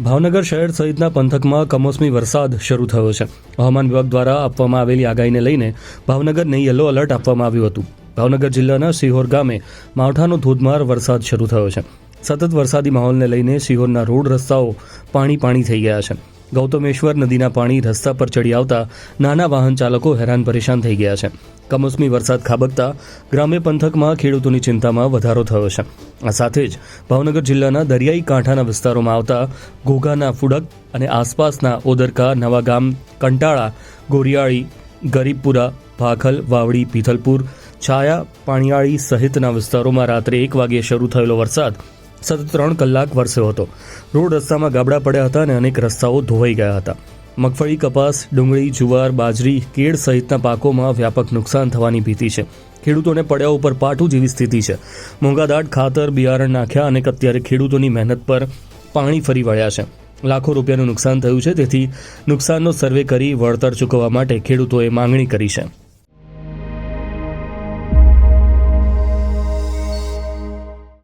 ભાવનગર શહેર સહિતના પંથકમાં કમોસમી વરસાદ શરૂ થયો છે. હવામાન વિભાગ દ્વારા આપવામાં આવેલી આગાહીને લઈને ભાવનગરને યલો એલર્ટ આપવામાં આવ્યું હતું. ભાવનગર જિલ્લાના સિહોર ગામે માવઠાનો ધોધમાર વરસાદ શરૂ થયો છે. સતત વરસાદી માહોલને લઈને સિહોરના રોડ રસ્તાઓ પાણી પાણી થઈ ગયા છે. ગૌતમેશ્વર નદીના પાણી રસ્તા પર ચડી આવતા નાના વાહન ચાલકો હેરાન પરેશાન થઈ ગયા છે. કમોસમી વરસાદ ખાબકતા ગ્રામ્ય પંથકમાં ખેડૂતોની ચિંતામાં વધારો થયો છે. આ સાથે જ ભાવનગર જિલ્લાના દરિયાઈ કાંઠાના વિસ્તારોમાં આવતા ઘોઘાના ફુડક અને આસપાસના ઓદરકા નવાગામ કંટાળા, ગોરિયાળી, ગરીબપુરા, ભાખલ, વાવડી, પીથલપુર, છાયા, પાણીયાળી સહિતના વિસ્તારોમાં રાત્રે એક વાગ્યે શરૂ થયેલો વરસાદ સતત ત્રણ કલાક વરસ્યો હતો. રોડ રસ્તામાં ગાબડા પડ્યા હતા અને અનેક રસ્તાઓ ધોવાઈ ગયા હતા. મગફળી, કપાસ, ડુંગળી, જુવાર, બાજરી, કેળ સહિતના પાકોમાં વ્યાપક નુકસાન થવાની ભીતિ છે. ખેડૂતોને પડ્યા ઉપર પાટું જેવી સ્થિતિ છે. મોંઘાદાટ ખાતર, બિયારણ નાખ્યા અને અત્યારે ખેડૂતોની મહેનત પર પાણી ફરી વળ્યા છે. લાખો રૂપિયાનું નુકસાન થયું છે, તેથી નુકસાનનો સર્વે કરી વળતર ચૂકવવા માટે ખેડૂતોએ માંગણી કરી છે.